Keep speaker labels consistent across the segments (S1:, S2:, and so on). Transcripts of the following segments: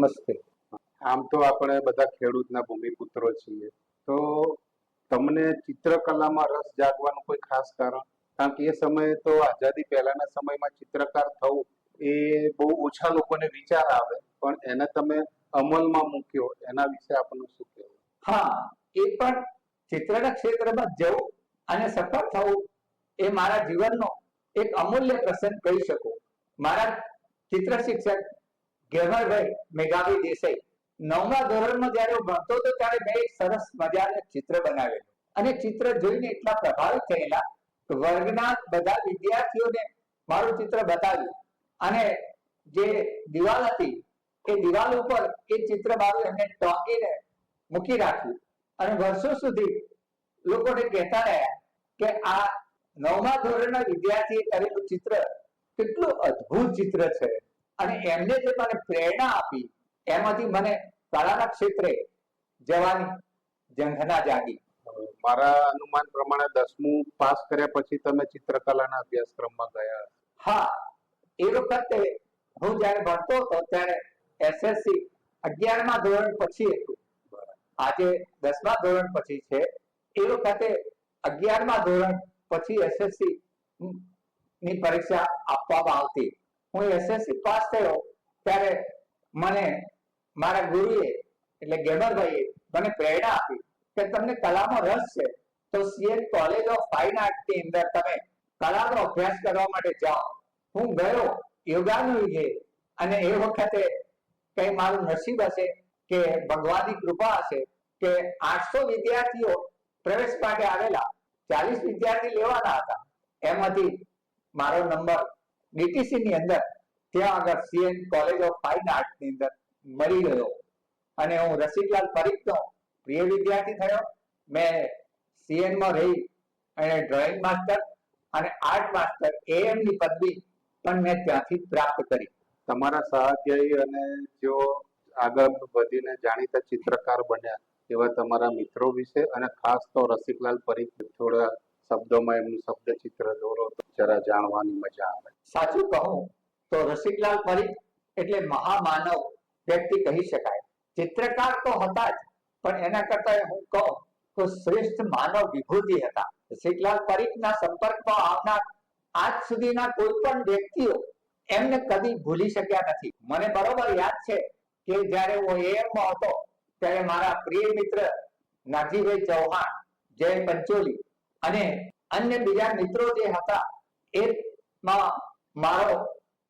S1: નમસ્તે.
S2: આમ તો આપણે બધા ખેડૂતના ભૂમિપુત્રો છીએ. તો તમને ચિત્રકલામાં રસ જાગવાનું કોઈ ખાસ કારણ? કારણ કે એ સમયે તો આઝાદી પહેલાના સમયમાં ચિત્રકાર થવું એ બહુ ઓછા લોકોને વિચાર આવે પણ એને તમે અમલમાં મૂક્યો એના વિશે આપણને શું કહેવું?
S1: હા એ પણ ચિત્રના ક્ષેત્રમાં જવું અને સફળ થવું એ મારા જીવનનો એક અમૂલ્ય પ્રસંગ કહી શકું. મારા ચિત્ર શિક્ષક ગેમરભાઈ મેઘાવી દેસાઈ. નવમા ધોરણમાં જયારે હું ભણતો હતો, ત્યારે મેં એક સરસ મજાનું ચિત્ર બનાવેલું. અને ચિત્ર જોઈને એટલા પ્રભાવિત થયેલા વર્ગના બધા વિદ્યાર્થીઓને મારું ચિત્ર બતાવ્યું. અને જે દિવાલ હતી, એ દિવાલ ઉપર એ ચિત્ર મારું એમને ટાંકીને મૂકી રાખ્યું. અને વર્ષો સુધી લોકોને કહેતા રહ્યા કે આ નવમા ધોરણના વિદ્યાર્થીએ કરેલું ચિત્ર કેટલું અદ્ભુત ચિત્ર છે. અને એમને જે મને પ્રેરણા આપી એમાંથી મને કળાના ક્ષેત્રે જવાની જંઘના જાગી.
S2: મારા અનુમાન પ્રમાણે દસમું પાસ કર્યા પછી તમે ચિત્રકલાના અભ્યાસક્રમમાં ગયા?
S1: હા એ વખતે હું જયારે ભણતો હતો ત્યારે એસએસસી અગિયારમા ધોરણ પછી હતું. આજે દસમા ધોરણ પછી છે. એ વખતે અગિયારમા ધોરણ પછી એસએસસી ની પરીક્ષા આપવામાં આવતી. હું એસએસસી પાસ થયો ત્યારે મને મારા ગુરુએ, એટલે ગેમરભાઈએ મને પ્રેરણા આપી કે તમને કલામાં રસ છે, તો સીએ કોલેજ ઓફ ફાઇન આર્ટની અંદર તમે કલાનો અભ્યાસ કરવા માટે જાઓ. હું ગયો યોગાનુયુગે અને એ વખતે કઈ મારું નસીબ હશે કે ભગવાનની કૃપા હશે કે આઠસો વિદ્યાર્થીઓ પ્રવેશ માટે આવેલા, ચાલીસ વિદ્યાર્થી લેવાના હતા. એમાંથી મારો નંબર ડીટીસી ની અંદર ત્યાં આગળ સીએન કોલેજ ઓફ ફાઇન આર્ટની અંદર મળી ગયો. અને હું રસિકલાલ પરીખનો પ્રિય વિદ્યાર્થી થયો. મેં સીએનમાં રહી અને ડ્રોઈંગ માસ્ટર અને આર્ટ માસ્ટર એએમની પદવી પણ મેં ત્યાંથી પ્રાપ્ત કરી.
S2: તમારા સહાધ્યાયી અને જેઓ આગળ વધીને જાણીતા ચિત્રકાર બન્યા એવા તમારા મિત્રો વિશે અને ખાસ તો રસિકલાલ પરીખ થોડા શબ્દોમાં એમનું શબ્દ ચિત્ર દોરો તો જરા જાણવાની મજા આવે.
S1: સાચું કહું તો રસિકલાલ પરીખ એટલે મહામાનવ વ્યક્તિ કહી શકાય. ચિત્રકાર તો હતા જ, પણ એના કરતા હું કહું તો શ્રેષ્ઠ માનવ વિભૂતિ હતા. રસિકલાલ પરીખના સંપર્કમાં આવનાર આજ સુધીના કોઈ પણ વ્યક્તિઓ એમને કદી ભૂલી શક્યા નથી. મને બરોબર યાદ છે કે જ્યારે હું એએમમાં હતો, ત્યારે મારા પ્રિય મિત્ર નાજીભાઈ ચૌહાણ, જય પંચોલી અને અન્ય બીજા મિત્રો જે હતા, એ મારો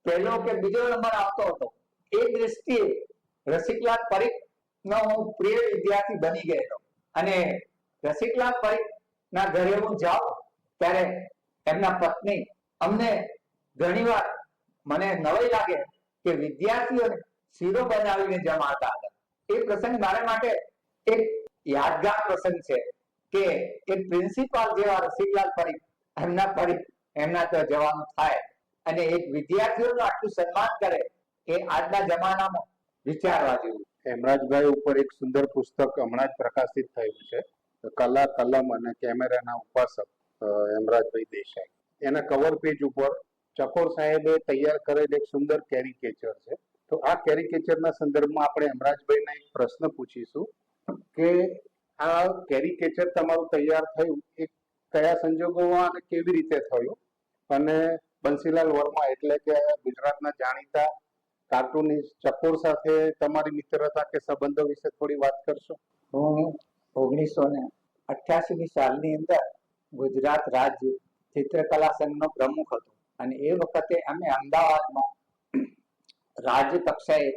S1: પહેલો કે બીજો નંબર આવતો હતો. એ દ્રષ્ટિએ રસિકલાલ પરીખ નો હું પ્રિય વિદ્યાર્થી બની ગયેલો. અને રસિકલાલ પરીખ ના ઘરે હું જાઉં ત્યારે એમના પત્ની અમને ઘણીવાર મને નવાઈ લાગે કે વિદ્યાર્થીઓને શીરો બનાવીને જમાડતા હતા. એ પ્રસંગ મારા માટે એક યાદગાર પ્રસંગ છે. કે એ પ્રિન્સિપાલ જેવા રસિકલાલ પરીખ એમના પરીખ એમના તો જવાનું થાય. અને એક વિદ્યાર્થીઓનું આટલું સન્માન કરે એ આજના જમાનામાં વિચારવા જેવું.
S2: હેમરાજભાઈ ઉપર એક સુંદર પુસ્તક હમણાં જ પ્રકાશિત થયું છે. કલા, કલમ અને કેમેરાના ઉપાસક હેમરાજભાઈ દેસાઈ. એના કવર પેજ ઉપર ચકોર સાહેબે તૈયાર કરેલ એક સુંદર કેરિકેચર છે. તો આ કેરિકેચરના સંદર્ભમાં આપણે હેમરાજભાઈને એક પ્રશ્ન પૂછીશું કે આ કેરિકેચર તમારું તૈયાર થયું, એ કયા સંજોગોમાં અને કેવી રીતે થયું? અને બંસીલાલ વર્મા એટલે કે ગુજરાતના જાણીતા કાર્ટુનિસ્ટ ચકોર સાથે તમારી મિત્રતા કે સંબંધો વિશે થોડી વાત કરશો?
S1: હું ઓગણીસો ને અઠ્યાસી ની સાલની અંદર ગુજરાત રાજ્ય ચિત્રકલા સંઘનો પ્રમુખ હતો. અને એ વખતે અમે અમદાવાદમાં રાજ્ય કક્ષાએ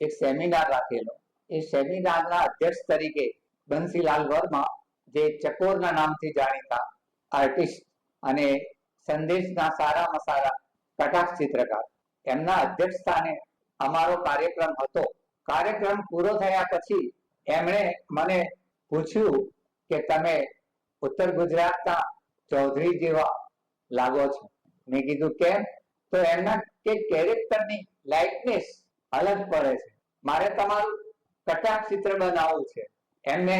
S1: એક સેમિનાર રાખેલો. એ સેમિનારના અધ્યક્ષ તરીકે બંસીલાલ વર્મા, જે ચકોરના નામથી જાણીતા આર્ટિસ્ટ અને સંદેશના સારામાં સારા કટાક્ષ ચિત્રકાર. એમના અધ્યક્ષ અમારો કાર્યક્રમ હતો. કાર્યક્રમ પૂરો થયા પછી એમણે મને પૂછ્યું કે તમે ઉત્તર ગુજરાતના ચૌધરી જેવા લાગો છો. મેં કીધું, કેમ? તો એમના કે કેરેક્ટરની લાઇટનેસ અલગ પડે છે. મારે તમારું કટાક્ષ ચિત્ર બનાવવું છે. એમને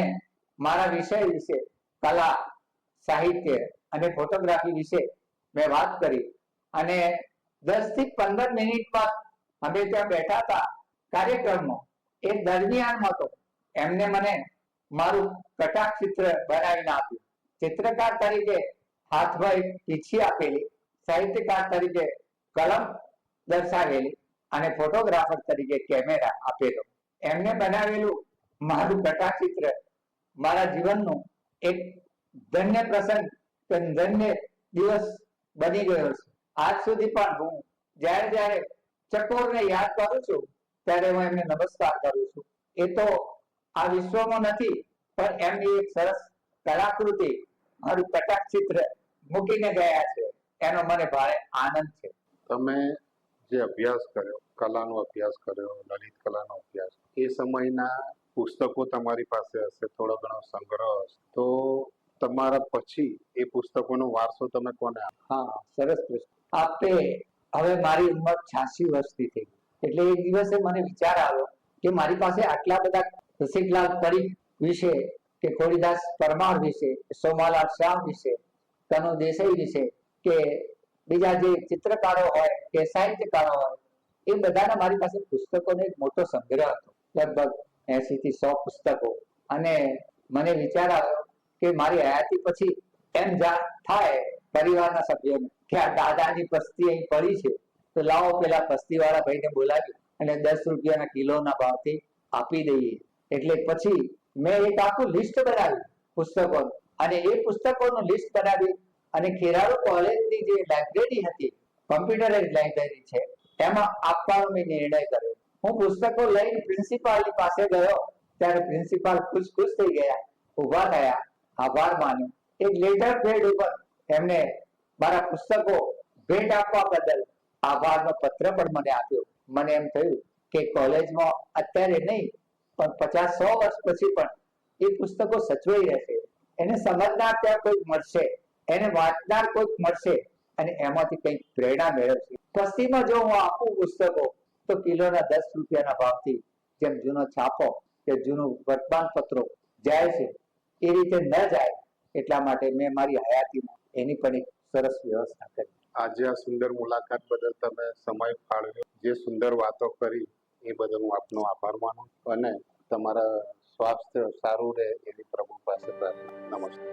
S1: મારા વિષય વિશે, કલા, સાહિત્ય અને ફોટોગ્રાફી વિશે મેં વાત કરી. અને દસથી પંદર મિનિટમાં અમે ત્યાં બેઠા હતા કાર્યક્રમમાં. એ દરમિયાનમાં તો એમને મને મારું કટાક્ષ ચિત્ર બનાવીને આપ્યું. ચિત્રકાર તરીકે હાથભાઈ પીછી આપેલી, સાહિત્યકાર તરીકે કલમ દર્શાવેલી અને ફોટોગ્રાફર તરીકે કેમેરા આપેલો. એમને બનાવેલું મારું કટાક્ષ મારા જીવનનો એક ધન્ય પ્રસંગ કે ધન્ય દિવસ બની ગયો છે. આજ સુધી પણ હું જ્યારે જ્યારે ચકોરને યાદ કરું છું, ત્યારે હું એમને નમસ્કાર કરું છું. એ તો આ વિશ્વમાં નથી, પણ એમની એક સરસ કલાકૃતિ મારું કટાક્ષિત્ર મૂકીને ગયા છે. એનો મને ભારે આનંદ છે.
S2: તમે જે અભ્યાસ કર્યો, કલાનો અભ્યાસ કર્યો, લલિત કલાનો અભ્યાસ, એ સમયના પુસ્તકો તમારી પાસે હશે, થોડો ઘણો સંગ્રહ તો તમારા પછી એ પુસ્તકોનો વારસો તમે કોને
S1: હા, સરસ પ્રશ્ન. આપે હવે મારી ઉંમર છ્યાસી વર્ષની થઈ. એટલે એક દિવસે મને વિચાર આવ્યો કે મારી પાસે આટલા બધા રસિકલાલ પરીખ વિશે કે ખોડીદાસ પરમાર વિશે સોમાલાલ શ્યામ વિશે, કનુ દેસાઈ વિશે, કે બીજા જે ચિત્રકારો હોય, કે સાહિત્યકારો હોય, એ બધાના મારી પાસે પુસ્તકોનો એક મોટો સંગ્રહ હતો. લગભગ એસી થી સો પુસ્તકો. અને મને વિચાર આવ્યો કે મારી હયાતી પછી એમ જાણ થાય પરિવારના સભ્યોને કે આ દાદાની પસ્તી અહીં પડી છે. તો લાવો પેલા પસ્તી વાળા ભાઈને બોલાવી અને દસ રૂપિયાના કિલોના ભાવથી આપી દઈએ. એટલે પછી મેં એક આખું લિસ્ટ બનાવ્યું પુસ્તકોનું. અને એ પુસ્તકોનું લિસ્ટ બનાવી અને ખેરાળુ કોલેજની જે લાઇબ્રેરી હતી કોમ્પ્યુટરાઇઝ લાઇબ્રેરી છે, એમાં આપવાનો મેં નિર્ણય કર્યો. હું પુસ્તકો લઈને પ્રિન્સિપાલની પાસે ગયો, ત્યારે પ્રિન્સિપાલ ખુશ ખુશ થઈ ગયા. ઊભા થયા. આભાર માન્યો. એક લેટર પેડ ઉપર એમને મારા પુસ્તકો ભેટ આપવા બદલ આભારનો પત્ર પણ મને આપ્યો. મને એમ થયું કે કોલેજમાં અત્યારે નહીં, પણ પચાસ સો વર્ષ પછી પણ એ પુસ્તકો સચવાઈ રહેશે. એને સમજનાર ત્યાં કોઈક મળશે. એને વાંચનાર કોઈક મળશે. અને એમાંથી કંઈક પ્રેરણા મેળવશે. પશ્ચિમમાં જો હું આપું પુસ્તકો તો કિલોના દસ રૂપિયાના ભાવથી જેમ જૂનો છાપો કે જૂનું વર્તમાન પત્રો જાય છે, એ રીતે ન જાય એટલા માટે મેં મારી હયાતીમાં એની પણ એક સરસ વ્યવસ્થા કરી.
S2: આજે આ સુંદર મુલાકાત બદલ તમે સમય ફાળવ્યો. જે સુંદર વાતો કરી, એ બદલ હું આપનો આભાર માનું અને તમારા સ્વાસ્થ્ય સારું રહે એવી પ્રભુ પાસે નમસ્તે